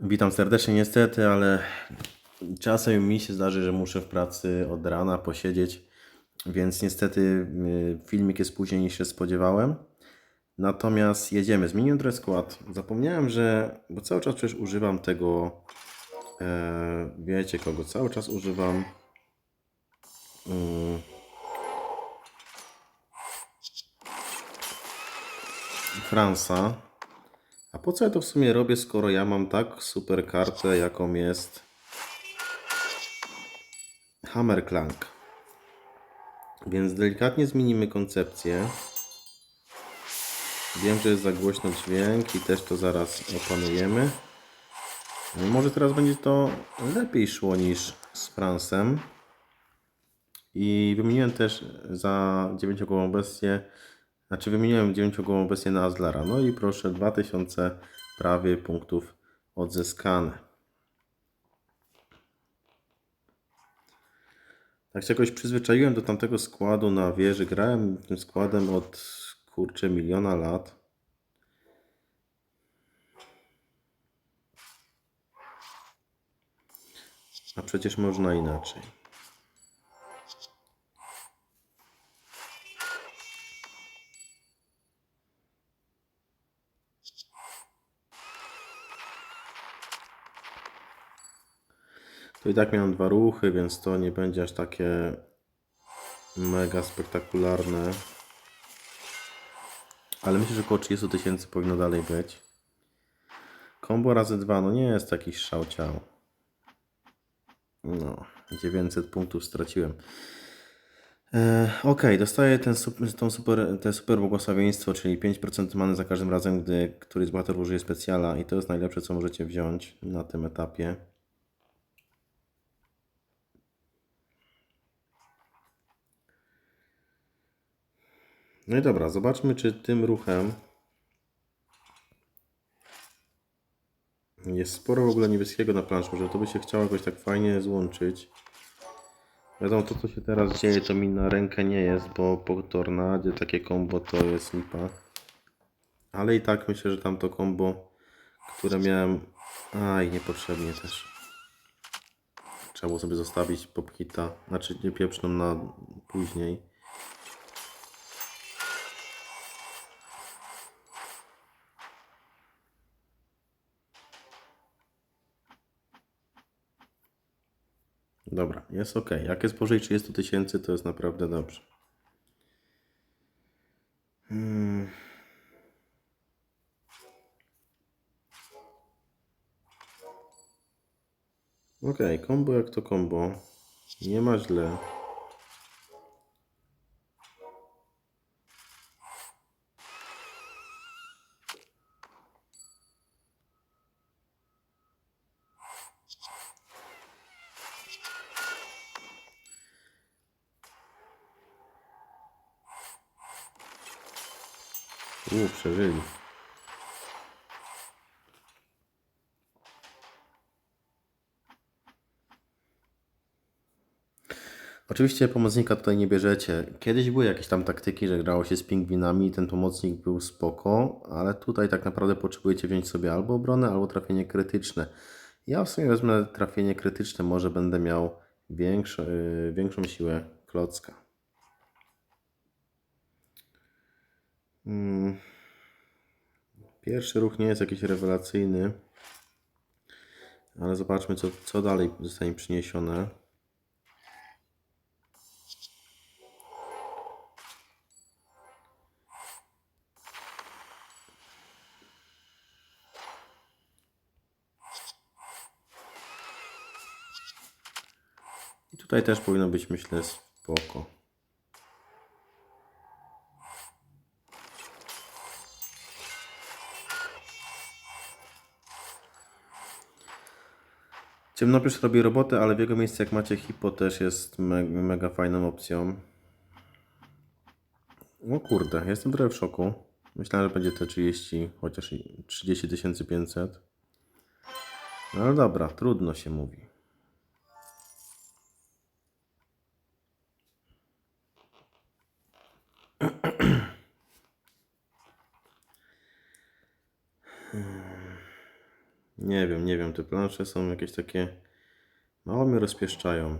Witam serdecznie, niestety, ale czasem mi się zdarzy, że muszę w pracy od rana posiedzieć, więc niestety y, filmik jest później niż się spodziewałem. Natomiast jedziemy. Zmieniłem trochę skład. Zapomniałem, że. Bo cały czas przecież używam tego. E, wiecie kogo? Cały czas używam. mm, Fransa. A po co ja to w sumie robię, skoro ja mam tak super kartę, jaką jest Hammer Clank. Więc delikatnie zmienimy koncepcję. Wiem, że jest za głośno dźwięk i też to zaraz opanujemy. No Może teraz będzie to lepiej szło niż z Fransem. I wymieniłem też za dziewięciogłową bestię, znaczy wymieniłem dziewięciogłową bestię na Azlara. No i proszę, 2000 prawie punktów odzyskane. Tak się jakoś przyzwyczaiłem do tamtego składu na wieży. Grałem tym składem od kurczę miliona lat. A przecież można inaczej. To i tak miałem dwa ruchy, więc to nie będzie aż takie mega spektakularne. Ale myślę, że około 30 tysięcy powinno dalej być. Combo razy dwa, no nie jest taki szał ciał. No, 900 punktów straciłem. E, ok, dostaję ten, tą super, te super błogosławieństwo, czyli 5% many za każdym razem, gdy któryś z bohaterów użyje specjala i to jest najlepsze, co możecie wziąć na tym etapie. No i dobra, zobaczmy, czy tym ruchem jest sporo w ogóle niebieskiego na planszy, że to by się chciało jakoś tak fajnie złączyć. Wiadomo, to co się teraz dzieje, to mi na rękę nie jest, bo po tornadzie takie combo to jest lipa. Ale i tak myślę, że tamto combo, które miałem... Aj, niepotrzebnie też. Trzeba było sobie zostawić popkita, znaczy nie pieprzną na później. Dobra, jest ok. Jak jest powyżej 30 tysięcy, to jest naprawdę dobrze. Hmm. Ok, combo jak to combo. Nie ma źle. U, przeżyli. Oczywiście pomocnika tutaj nie bierzecie. Kiedyś były jakieś tam taktyki, że grało się z pingwinami i ten pomocnik był spoko, ale tutaj tak naprawdę potrzebujecie wziąć sobie albo obronę, albo trafienie krytyczne. Ja w sumie wezmę trafienie krytyczne, może będę miał większą, yy, większą siłę klocka. Pierwszy ruch nie jest jakiś rewelacyjny, ale zobaczmy, co, co dalej zostanie przyniesione. I tutaj też powinno być, myślę, spoko. Ciemnopiesz robi robotę, ale w jego miejsce jak macie hipo też jest me mega fajną opcją. O kurde, jestem trochę w szoku. Myślałem, że będzie te 30, chociaż i 30 500. No dobra, trudno się mówi. Nie wiem, nie wiem, te plansze są jakieś takie... Mało mnie rozpieszczają.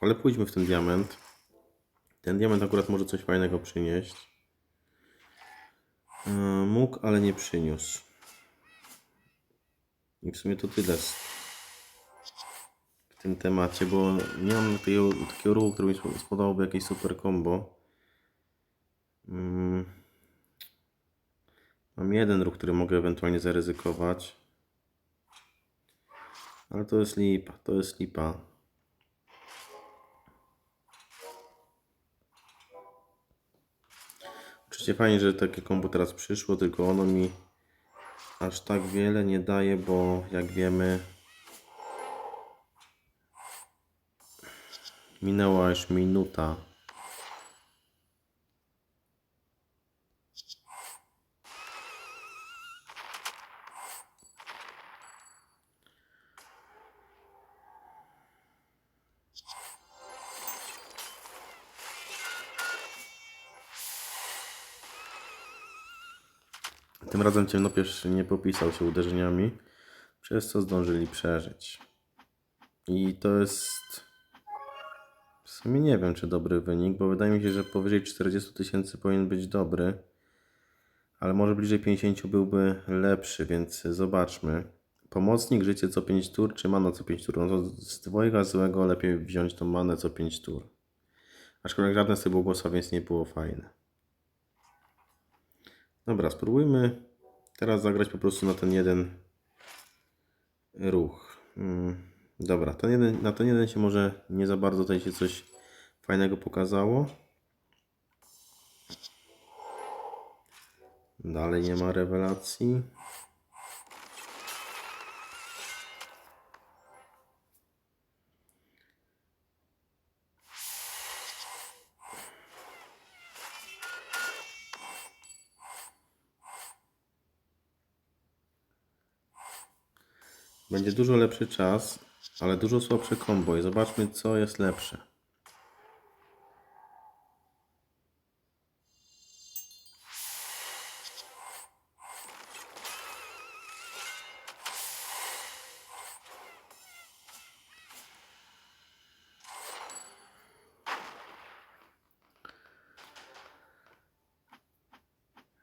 Ale pójdźmy w ten diament. Ten diament akurat może coś fajnego przynieść. Yy, mógł, ale nie przyniósł. I w sumie to tyle w tym temacie, bo nie mam takiego, takiego ruchu, który mi spo- spodobałby jakieś super combo. Mm. Mam jeden ruch, który mogę ewentualnie zaryzykować. Ale to jest lipa, to jest lipa. Oczywiście fajnie, że takie kombo teraz przyszło, tylko ono mi aż tak wiele nie daje, bo jak wiemy minęła już minuta. Tym razem ciemnopierz nie popisał się uderzeniami, przez co zdążyli przeżyć. I to jest. W sumie nie wiem, czy dobry wynik, bo wydaje mi się, że powyżej 40 tysięcy powinien być dobry, ale może bliżej 50 byłby lepszy, więc zobaczmy. Pomocnik, życie co 5 tur, czy mana co 5 tur? No to z dwojga złego lepiej wziąć tą manę co 5 tur. Aczkolwiek żadne z tych błogosławieństw nie było fajne. Dobra, spróbujmy teraz zagrać po prostu na ten jeden ruch. Mm, dobra, ten jeden, na ten jeden się może nie za bardzo tutaj się coś fajnego pokazało. Dalej nie ma rewelacji. Będzie dużo lepszy czas, ale dużo słabsze combo i zobaczmy co jest lepsze.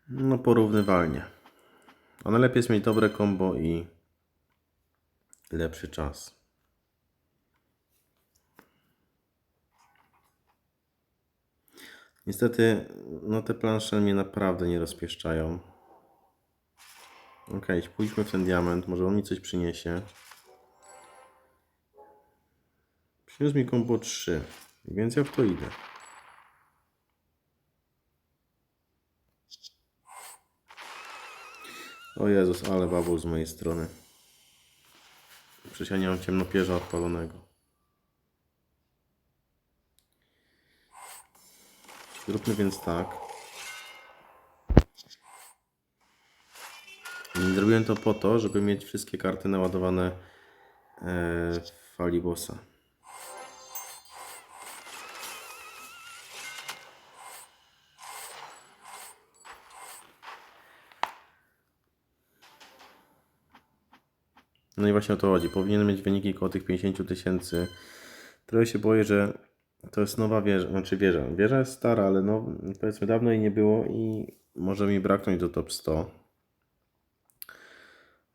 No porównywalnie. A najlepiej jest mieć dobre combo i lepszy czas. Niestety, no te plansze mnie naprawdę nie rozpieszczają. Ok, pójdźmy w ten diament, może on mi coś przyniesie. Przyniósł mi kombo 3, więc ja w to idę. O Jezus, ale babul z mojej strony. Przecież ja nie mam ciemnopierza odpalonego. Zróbmy więc tak. Zrobiłem to po to, żeby mieć wszystkie karty naładowane e, w fali bossa. No i właśnie o to chodzi. Powinien mieć wyniki koło tych 50 tysięcy. Trochę się boję, że to jest nowa wieża. Znaczy wieża. Wieża jest stara, ale no, powiedzmy dawno jej nie było i może mi braknąć do top 100.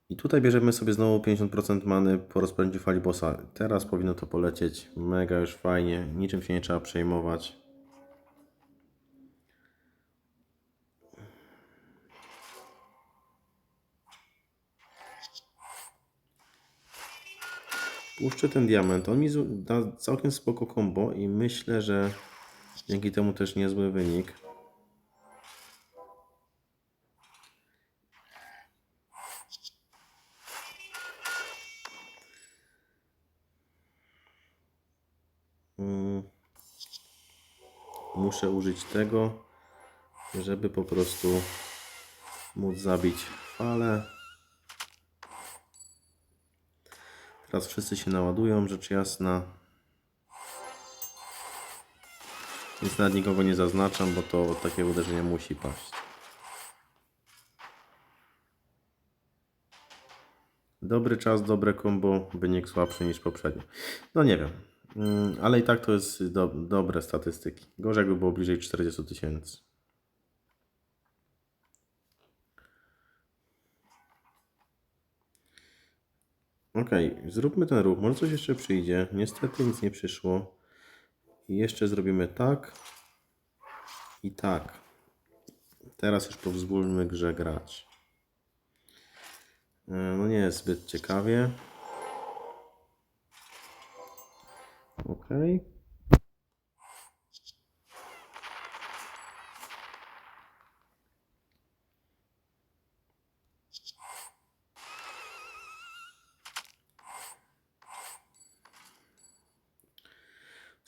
I tutaj bierzemy sobie znowu 50% many po rozpędziu fali bossa. Teraz powinno to polecieć. Mega już fajnie. Niczym się nie trzeba przejmować. Puszczę ten diament. On mi da całkiem spoko combo i myślę, że dzięki temu też niezły wynik. Mm. Muszę użyć tego, żeby po prostu móc zabić falę. Teraz wszyscy się naładują, rzecz jasna. Więc nawet nikogo nie zaznaczam, bo to takie uderzenie musi paść. Dobry czas, dobre combo, wynik słabszy niż poprzednio. No nie wiem, Mm, ale i tak to jest do, dobre statystyki. Gorzej jakby było bliżej 40 tysięcy. Okej, zróbmy ten ruch. Może coś jeszcze przyjdzie. Niestety nic nie przyszło. I jeszcze zrobimy tak i tak. Teraz już pozwólmy grze grać. E, No nie jest zbyt ciekawie. Ok. W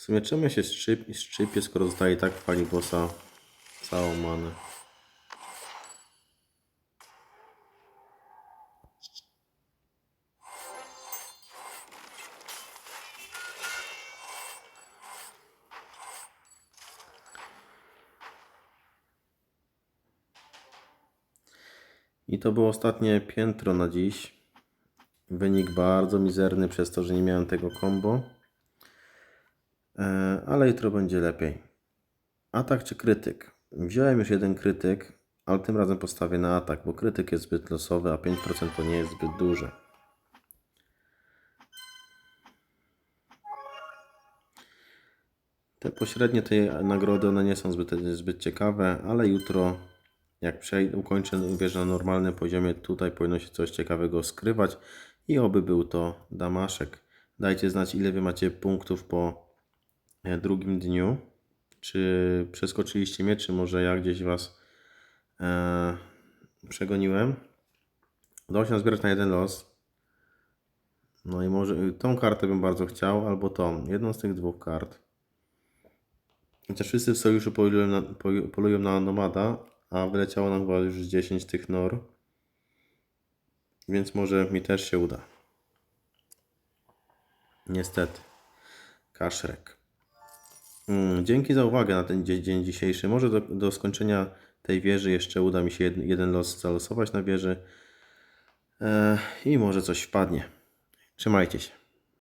sumie czemu się szczyp, szczypie, skoro zostaje tak pani bossa całą manę? I to było ostatnie piętro na dziś. Wynik bardzo mizerny przez to, że nie miałem tego combo. E, ale jutro będzie lepiej. Atak czy krytyk? Wziąłem już jeden krytyk, ale tym razem postawię na atak, bo krytyk jest zbyt losowy, a 5% to nie jest zbyt duże. Te pośrednie tej nagrody, one nie są zbyt, zbyt ciekawe, ale jutro jak przejdę, ukończę wieżę na normalnym poziomie, tutaj powinno się coś ciekawego skrywać i oby był to damaszek. Dajcie znać ile wy macie punktów po drugim dniu. Czy przeskoczyliście mnie, czy może ja gdzieś was e, przegoniłem. Udało się nazbierać na jeden los. No i może tą kartę bym bardzo chciał, albo tą. Jedną z tych dwóch kart. Chociaż wszyscy w sojuszu polują na, polu- polują na nomada, a wyleciało nam chyba już 10 tych nor. Więc może mi też się uda. Niestety. Kaszrek. Mm, dzięki za uwagę na ten dzień, dzisiejszy. Może do, do skończenia tej wieży jeszcze uda mi się jed, jeden los zalosować na wieży. E, I może coś wpadnie. Trzymajcie się.